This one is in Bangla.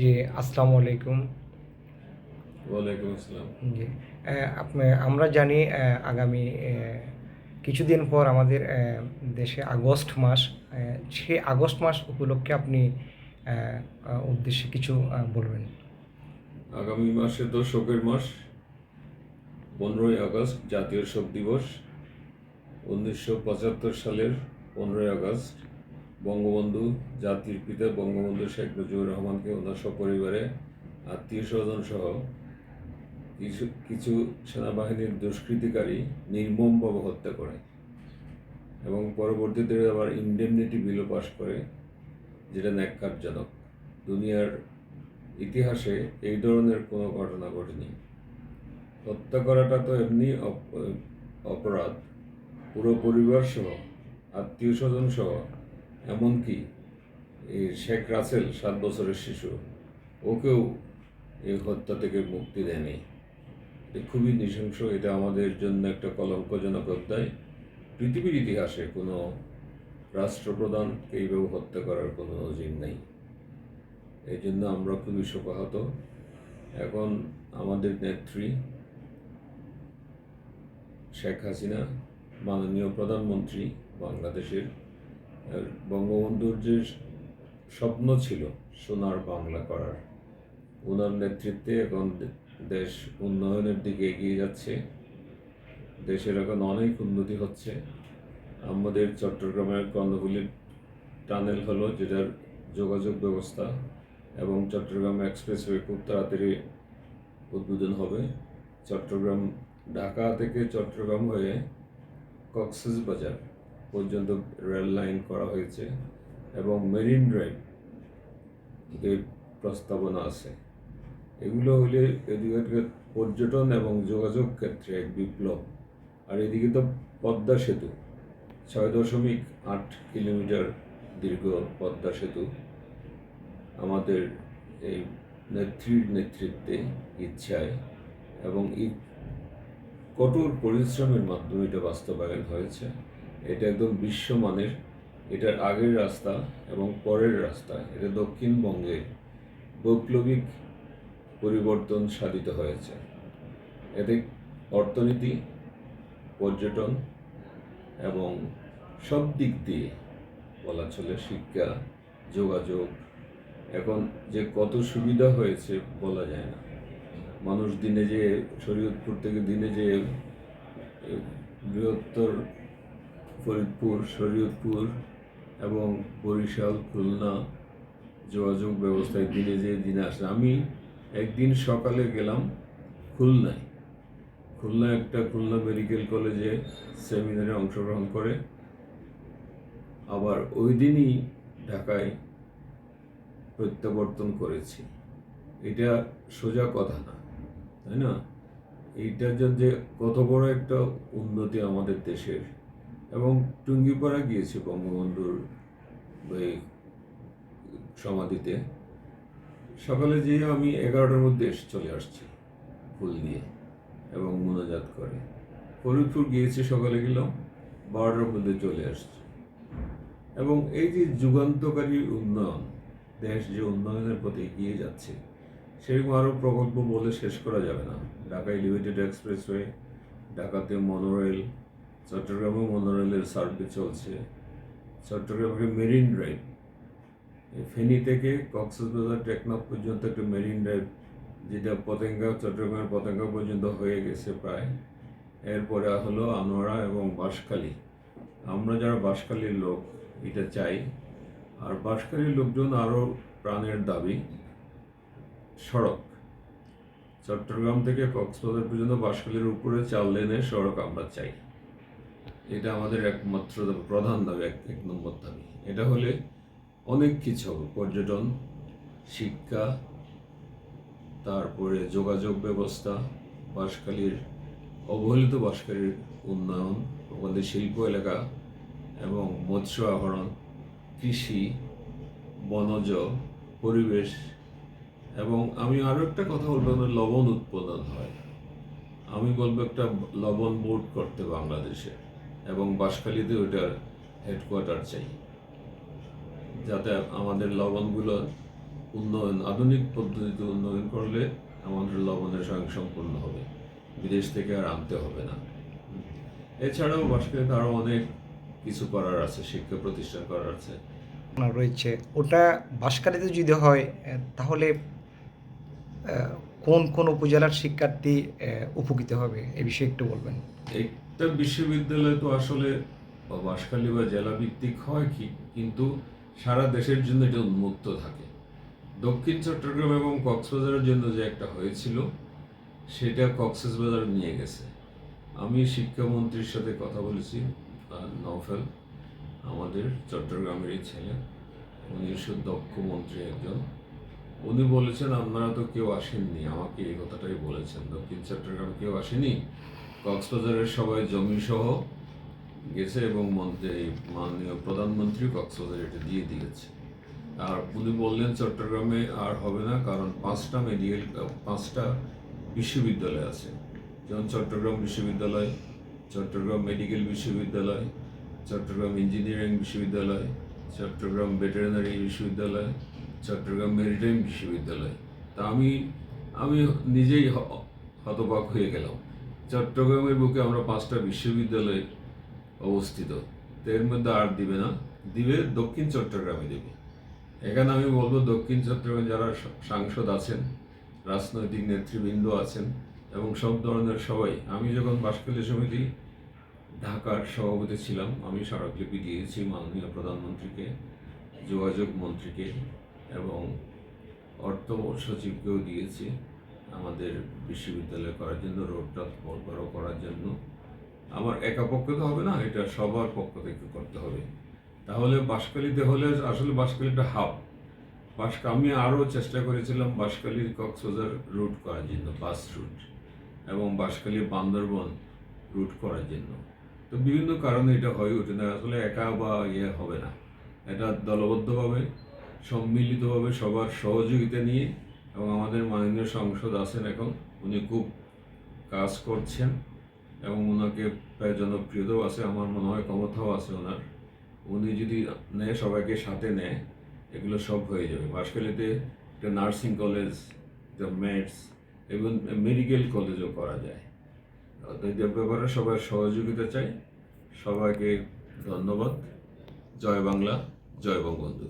জি আসসালামু আলাইকুম। ওয়ালাইকুম আসসালাম। জি আমরা জানি আগামী কিছুদিন পর আমাদের দেশে আগস্ট মাস সে আগস্ট মাস উপলক্ষে আপনি উদ্দেশ্যে কিছু বলবেন? আগামী মাসে তো শোকের মাস পনেরোই আগস্ট জাতীয় শোক দিবস উনিশশো পঁচাত্তর সালের পনেরোই আগস্ট। বঙ্গবন্ধু, জাতির পিতা বঙ্গবন্ধু শেখ মুজিবুর রহমানকে ওনার সপরিবারে আত্মীয় স্বজন সহ কিছু কিছু সেনাবাহিনীর দুষ্কৃতিকারী নির্মমভাবে হত্যা করে এবং পরবর্তীতে আবার ইন্ডেমনিটি বিলও পাশ করে, যেটা ন্যাক্কারজনক। দুনিয়ার ইতিহাসে এই ধরনের কোনো ঘটনা ঘটেনি। হত্যা করাটা তো এমনি অপরাধ। পুরো পরিবার সহ আত্মীয় স্বজন সহ এমনকি এই শেখ রাসেল সাত বছরের শিশু, ওকেও এই হত্যা থেকে মুক্তি দেয়নি। খুবই নৃশংস, এটা আমাদের জন্য একটা কলঙ্কজনক অধ্যায়। পৃথিবীর ইতিহাসে কোনো রাষ্ট্রপ্রধানকে এইভাবে হত্যা করার কোনো নজির নেই। এই জন্য আমরা খুবই শোকাহত। এখন আমাদের নেত্রী শেখ হাসিনা, মাননীয় প্রধানমন্ত্রী বাংলাদেশের বঙ্গবন্ধুর যে স্বপ্ন ছিল সোনার বাংলা করার, ওনার নেতৃত্বে এখন দেশ উন্নয়নের দিকে এগিয়ে যাচ্ছে। দেশের এখন অনেক উন্নতি হচ্ছে। আমাদের চট্টগ্রামের কর্ণফুলী টানেল হলো যেটার যোগাযোগ ব্যবস্থা এবং চট্টগ্রাম এক্সপ্রেসওয়ে খুব তাড়াতাড়ি উদ্বোধন হবে। চট্টগ্রাম, ঢাকা থেকে চট্টগ্রাম হয়ে কক্সেস বাজার পর্যন্ত রেল লাইন করা হয়েছে এবং মেরিন ড্রাইভ এর প্রস্তাবনা আছে। এগুলো হলে এদিকে পর্যটন এবং যোগাযোগ ক্ষেত্রে এক বিপ্লব। আর এদিকে তো পদ্মা সেতু, ছয় দশমিক আট কিলোমিটার দীর্ঘ পদ্মা সেতু। আমাদের এই নেত্রীর নেতৃত্বে ইচ্ছায় এবং কঠোর পরিশ্রমের মাধ্যমে এটা বাস্তবায়ন হয়েছে। এটা একদম বিশ্বমানের, এটার আগের রাস্তা এবং পরের রাস্তা, এটা দক্ষিণবঙ্গে বৈপ্লবিক পরিবর্তন সাধিত হয়েছে। এতে অর্থনীতি, পর্যটন এবং সব দিক দিয়ে বলা চলে শিক্ষা, যোগাযোগ, এখন যে কত সুবিধা হয়েছে বলা যায় না। মানুষ দিনে যে শরীয়তপুর থেকে দিনে যে বৃহত্তর ফরিদপুর, শরীয়তপুর এবং বরিশাল, খুলনা যোগাযোগ ব্যবস্থায় দিনে যে দিনে আসে। আমি একদিন সকালে গেলাম খুলনায়। খুলনা একটা খুলনা মেডিকেল কলেজে সেমিনারে অংশগ্রহণ করে। আবার ওই দিনই ঢাকায় প্রত্যাবর্তন করেছি। এটা সোজা কথা না, তাই না? জন্য যে কত বড় একটা উন্নতি আমাদের দেশের। এবং টুঙ্গিপাড়া গিয়েছি বঙ্গবন্ধুর ওই সমাধিতে। সকালে যেয়ে আমি এগারোটার মধ্যে এসে চলে আসছি ফুল দিয়ে এবং মোনাজাত করে। ফরিদপুর গিয়েছি, সকালে গেলাম, বারোটার মধ্যে চলে আসছি। এবং এই যে যুগান্তকারী উন্নয়ন, দেশ যে উন্নয়নের পথে এগিয়ে যাচ্ছে, সেরকম আরও প্রকল্প বলে শেষ করা যাবে না। ঢাকা এলিভেটেড এক্সপ্রেসওয়ে ঢাকাতে মনোরেল চট্টগ্রামে মনোরেলের সার্ভে চলছে। চট্টগ্রামে মেরিন ড্রাইভ। ফেনী থেকে কক্সবাজার টেকনাফ পর্যন্ত একটা মেরিন ড্রাইভ, যেটা পতেঙ্গা, চট্টগ্রামের পতেঙ্গা পর্যন্ত হয়ে গেছে প্রায়। এরপরে হলো আনোয়ারা এবং বাঁশখালী। আমরা যারা বাঁশখালীর লোক, এটা চাই। আর বাঁশখালীর লোকজন আরও প্রাণের দাবি, সড়ক। চট্টগ্রাম থেকে কক্সবাজার পর্যন্ত বাঁশখালীর উপরে চার লেনের সড়ক আমরা চাই। এটা আমাদের একমাত্র প্রধান দাবি, এক নম্বর দাবি। এটা হলে অনেক কিছু হবে। পর্যটন, শিক্ষা, তারপরে যোগাযোগ ব্যবস্থা, বাঁশখালীর, অবহেলিত বাঁশখালীর উন্নয়ন, আমাদের শিল্প এলাকা এবং মৎস্য আহরণ, কৃষি, বনজ, পরিবেশ এবং আমি আরও একটা কথা বলব লবণ উৎপাদন হয়। আমি বলব একটা লবণ বোর্ড করতে বাংলাদেশে। এবং বাঁশখালীতে ওইটার হেডকোয়ার্টার চাই। যাতে আমাদের লবণগুলো উন্নয়ন আধুনিক পদ্ধতিতে উন্নয়ন করলে আমাদের লবণের স্বয়ংসম্পূর্ণ হবে। বিদেশ থেকে আর আনতে হবে না। এছাড়াও বাসকালীতে আরও অনেক কিছু করার আছে শিক্ষা প্রতিষ্ঠান করার আছে। রয়েছে। ওটা বাঁশখালীতে যদি হয় তাহলে কোন কোন উপজেলার শিক্ষার্থী উপকৃত হবে? এ বিষয়ে একটু বলবেন। একটা বিশ্ববিদ্যালয় তো আসলে বাসখালী বা জেলা ভিত্তিক হয় কি? কিন্তু সারা দেশের জন্য এটা উন্মুক্ত থাকে। দক্ষিণ চট্টগ্রাম এবং কক্সবাজারের জন্য যে একটা হয়েছিল সেটা কক্সবাজার নিয়ে গেছে। আমি শিক্ষামন্ত্রীর সাথে কথা বলেছি আহ, নওফেল আমাদের চট্টগ্রামেরই ছেলে। উনি সুদক্ষ মন্ত্রী একজন। উনি বলেছেন আপনারা তো কেউ আসেননি। আমাকে এই কথাটাই বলেছেন। দক্ষিণ চট্টগ্রাম কেউ আসেনি? কক্সবাজারের সবাই জমি সহ গেছে এবং মন্ত্রী, মাননীয় প্রধানমন্ত্রী কক্সবাজার এটা দিয়ে দিয়েছে। আর উনি বললেন চট্টগ্রামে আর হবে না, কারণ পাঁচটা মেডিকেল পাঁচটা বিশ্ববিদ্যালয় আছে। যেমন চট্টগ্রাম বিশ্ববিদ্যালয়, চট্টগ্রাম মেডিকেল বিশ্ববিদ্যালয়, চট্টগ্রাম ইঞ্জিনিয়ারিং বিশ্ববিদ্যালয়, চট্টগ্রাম ভেটেরিনারি বিশ্ববিদ্যালয়, চট্টগ্রাম মেরিটাইম বিশ্ববিদ্যালয়। তা আমি আমি নিজেই হতবাক হয়ে গেলাম। চট্টগ্রামের বুকে আমরা পাঁচটা বিশ্ববিদ্যালয় অবস্থিত। এর মধ্যে আর দিবে না। দিবে দক্ষিণ চট্টগ্রামে দেবে। এখানে আমি বলব দক্ষিণ চট্টগ্রামে যারা সাংসদ আছেন, রাজনৈতিক নেতৃবৃন্দ আছেন এবং সব ধরনের সবাই, আমি যখন বাসকালী সমিতি ঢাকার সভাপতি ছিলাম, আমি স্মারকলিপি দিয়েছি মাননীয় প্রধানমন্ত্রীকে, যোগাযোগ মন্ত্রীকে এবং অর্থ সচিবকেও দিয়েছি। আমাদের বিশ্ববিদ্যালয় করার জন্য রোডটা বড় করার জন্য। আমার একা পক্ষে তো হবে না, এটা সবার পক্ষ থেকে করতে হবে। তাহলে বাঁশখালীতে হলে আসলে বাঁশখালীটা হাব বাঁশকা আমি আরও চেষ্টা করেছিলাম বাঁশখালীর কক্সবাজার রুট করার জন্য বাস রুট এবং বাঁশখালী বান্দরবন রুট করার জন্য। তো বিভিন্ন কারণে এটা হয়ে ওঠে না, আসলে একা বা ইয়ে হবে না। এটা দলবদ্ধভাবে, সম্মিলিতভাবে সবার সহযোগিতা নিয়ে এবং আমাদের মাননীয় সংসদ আছেন এখন। উনি খুব কাজ করছেন এবং ওনাকে প্রায় জনপ্রিয়তাও আছে, আমার মনে হয় ক্ষমতাও আছে ওনার। উনি যদি নেয়, সবাইকে সাথে নেয়, এগুলো সব হয়ে যাবে। বাঁশখালীতে একটা নার্সিং কলেজ, একটা মেডস এবং মেডিকেল কলেজও করা যায়। এই ব্যাপারে সবার সহযোগিতা চাই। সবাইকে ধন্যবাদ। জয় বাংলা, জয় বঙ্গবন্ধু।